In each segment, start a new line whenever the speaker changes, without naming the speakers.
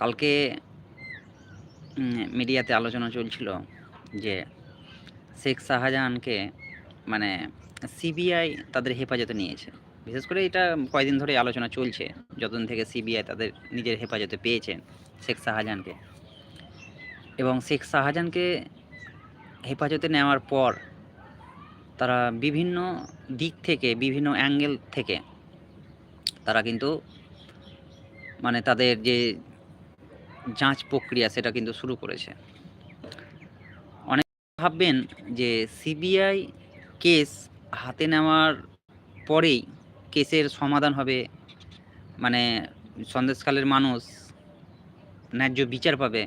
কালকে মিডিয়াতে আলোচনা চলছিল যে শেখ শাহজাহানকে মানে সিবিআই তাদের হেফাজতে নিয়েছে। বিশেষ করে এটা কয়েকদিন ধরে আলোচনা চলছে, যতদিন থেকে সিবিআই তাদের নিজের হেফাজতে পেয়েছে শেখ শাহজাহানকে। এবং শেখ শাহজাহানকে হেফাজতে নেওয়ার পর তারা বিভিন্ন দিক থেকে, বিভিন্ন অ্যাঙ্গেল থেকে তারা কিন্তু মানে তাদের যে যাঁচ প্রক্রিয়া সেটা কিন্তু শুরু করেছে। অনেক ভাববেন যে সিবিআই কেস হাতে নেওয়ার পরেই কেসের সমাধান হবে মানে সন্দেশকালের মানুষ ন্যায্য বিচার পাবে,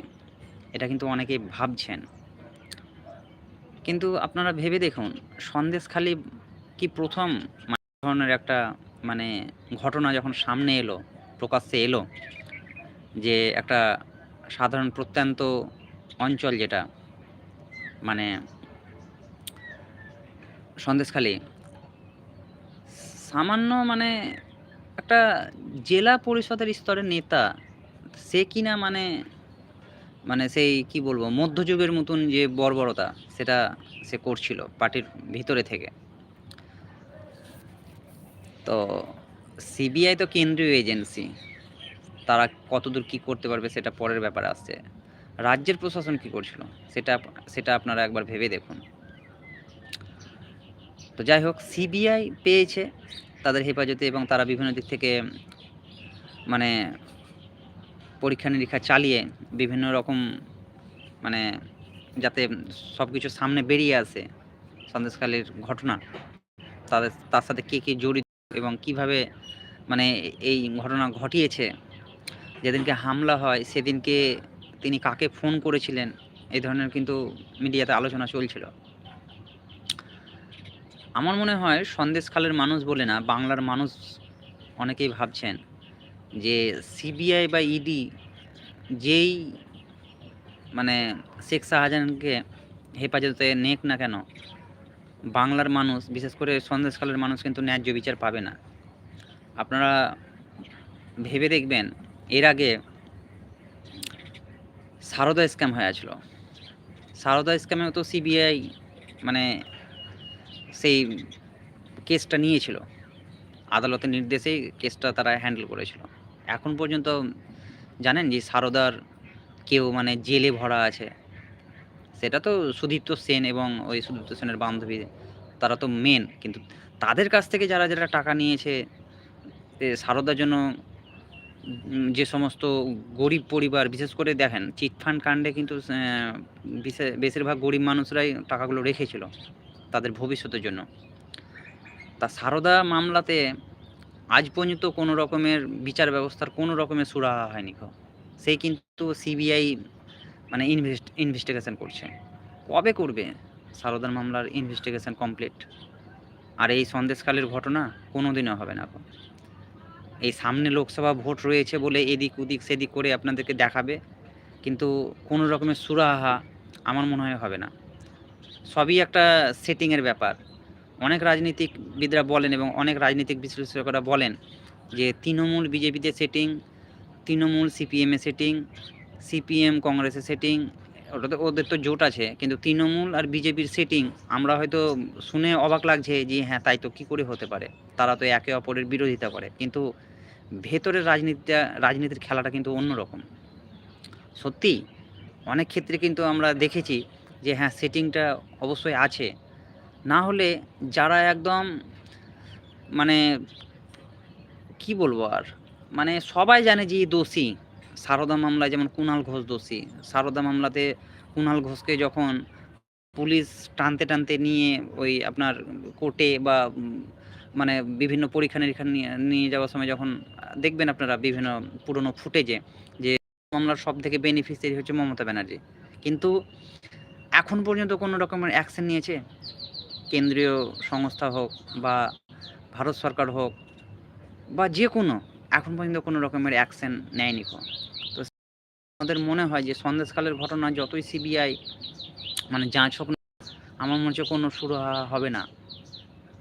এটা কিন্তু অনেকে ভাবছেন। কিন্তু আপনারা ভেবে দেখুন, সন্দেশখালি কি প্রথম মানে ধরনের একটা মানে ঘটনা যখন সামনে এলো, প্রকাশ্যে এলো যে একটা সাধারণ প্রত্যন্ত অঞ্চল যেটা মানে সন্দেশখালী, সামান্য মানে একটা জেলা পরিষদের স্তরের নেতা, সে কিনা মানে মানে সেই কি বলব, মধ্যযুগের মতন যে বর্বরতা, সেটা সে করছিল পার্টির ভিতরে থেকে। তো সিবিআই তো কেন্দ্রীয় এজেন্সি। তারা কতদূর কি করতে পারবে সেটা পরের ব্যাপারে আসছে। রাজ্যের প্রশাসন কি করছিল সেটা সেটা আপনারা একবার ভেবে দেখুন। তো যাই হোক, সিবিআই পেয়েছে তাদের হেফাজতে এবং তারা বিভিন্ন দিক থেকে মানে পরীক্ষা নিরীক্ষা চালিয়ে বিভিন্ন রকম মানে যাতে সব কিছু সামনে বেরিয়ে আসে সন্দেশকালীর ঘটনা। তাদের, তার সাথে কে কে জড়িত এবং কীভাবে মানে এই ঘটনা ঘটিয়েছে যেদিনকে হামলা হয়, সেদিনকে তিনি কাকে ফোন করেছিলেন এই ধরনের কিন্তু মিডিয়াতে আলোচনা চলছিল। আমার মনে হয় সন্দেশখালের মানুষ বলে না, বাংলার মানুষ অনেকেই ভাবছেন যে সিবিআই বা ইডি যেই মানে শেখ শাহজাহানকে হেফাজতে নেক না কেন, বাংলার মানুষ, বিশেষ করে সন্দেশকালের মানুষ কিন্তু ন্যায্য বিচার পাবে না। আপনারা ভেবে দেখবেন এর আগে সারদা স্ক্যাম হয়েছিল সারদা স্ক্যামেও তো সিবিআই মানে সেই কেসটা নিয়েছিল। আদালতের নির্দেশেই কেসটা তারা হ্যান্ডেল করেছিল। এখন পর্যন্ত জানেন যে সারদার কেউ মানে জেলে ভরা আছে। সেটা তো সুদীপ্ত সেন এবং ওই সুদীপ্ত সেনের বান্ধবী, তারা তো মেন কিন্তু তাদের কাছ থেকে যারা যারা টাকা নিয়েছে সারদার জন্য যে সমস্ত গরিব পরিবার, বিশেষ করে দেখেন, চিটফান্ড কাণ্ডে কিন্তু বেশিরভাগ গরিব মানুষরাই টাকাগুলো রেখেছিল তাদের ভবিষ্যতের জন্য তা সারদা মামলাতে আজ পর্যন্ত কোনো রকমের বিচার ব্যবস্থার কোনো রকমের সুরাহা হয়নি। সেই কিন্তু সিবিআই মানে ইনভেস্ট, ইনভেস্টিগেশন করছে কবে করবে সারদার মামলার ইনভেস্টিগেশন কমপ্লিট আর এই সন্দেশকালের ঘটনা কোনো দিনও হবে না। এই সামনে লোকসভা ভোট রয়েছে বলে এদিক ওদিক সেদিক করে আপনাদেরকে দেখাবে। কিন্তু কোনো রকমের সুরাহা আমার মনে হয় হবে না। সবই একটা সেটিংয়ের ব্যাপার। অনেক রাজনীতিকবিদরা বলেন এবং অনেক রাজনৈতিক বিশ্লেষকরা বলেন যে তৃণমূল বিজেপিতে সেটিং তৃণমূল সিপিএমে সেটিং সিপিএম কংগ্রেসের সেটিং ওটা তো ওদের তো জোট আছে, কিন্তু তৃণমূল আর বিজেপির সেটিং আমরা হয়তো শুনে অবাক লাগছে যে হ্যাঁ তাই তো কী করে হতে পারে? তারা তো একে অপরের বিরোধিতা করে, কিন্তু ভেতরের রাজনীতিটা, রাজনীতির খেলাটা কিন্তু অন্যরকম। সত্যি, অনেক ক্ষেত্রে কিন্তু আমরা দেখেছি যে হ্যাঁ সেটিংটা অবশ্যই আছে। না হলে যারা একদম মানে কি বলব আর? মানে সবাই জানে যে দোষী। সারদা মামলায় যেমন কুণাল ঘোষ দোষী, সারদা মামলাতে কুণাল ঘোষকে যখন পুলিশ টানতে টানতে নিয়ে ওই আপনার কোর্টে বা মানে বিভিন্ন পরীক্ষা নিরীক্ষা নিয়ে নিয়ে যাওয়ার সময় যখন দেখবেন আপনারা বিভিন্ন পুরনো ফুটেজে যে মামলার সব থেকে বেনিফিসিয়ারি হচ্ছে মমতা ব্যানার্জি। কিন্তু এখন পর্যন্ত কোনো রকমের অ্যাকশন নিয়েছে? কেন্দ্রীয় সংস্থা হোক বা ভারত সরকার হোক বা যে কোনো এখন পর্যন্ত কোনো রকমের অ্যাকশন নেয়নি তো আমাদের মনে হয় যে সন্দেশকালের ঘটনা যতই সিবিআই মানে যাঁচ হোক আমার মনে হচ্ছে কোনো শুরু হবে না।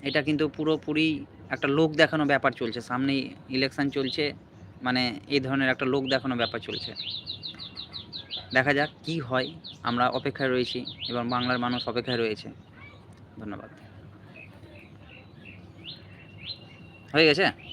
এটা কিন্তু পুরোপুরি একটা লোক দেখানো ব্যাপার চলছে। সামনেই ইলেকশন চলছে মানে এই ধরনের একটা লোক দেখানো ব্যাপার চলছে। দেখা যাক কি হয়, আমরা অপেক্ষায় রয়েছি এবং বাংলার মানুষ অপেক্ষায় রয়েছে। ধন্যবাদ। হয়ে গেছে?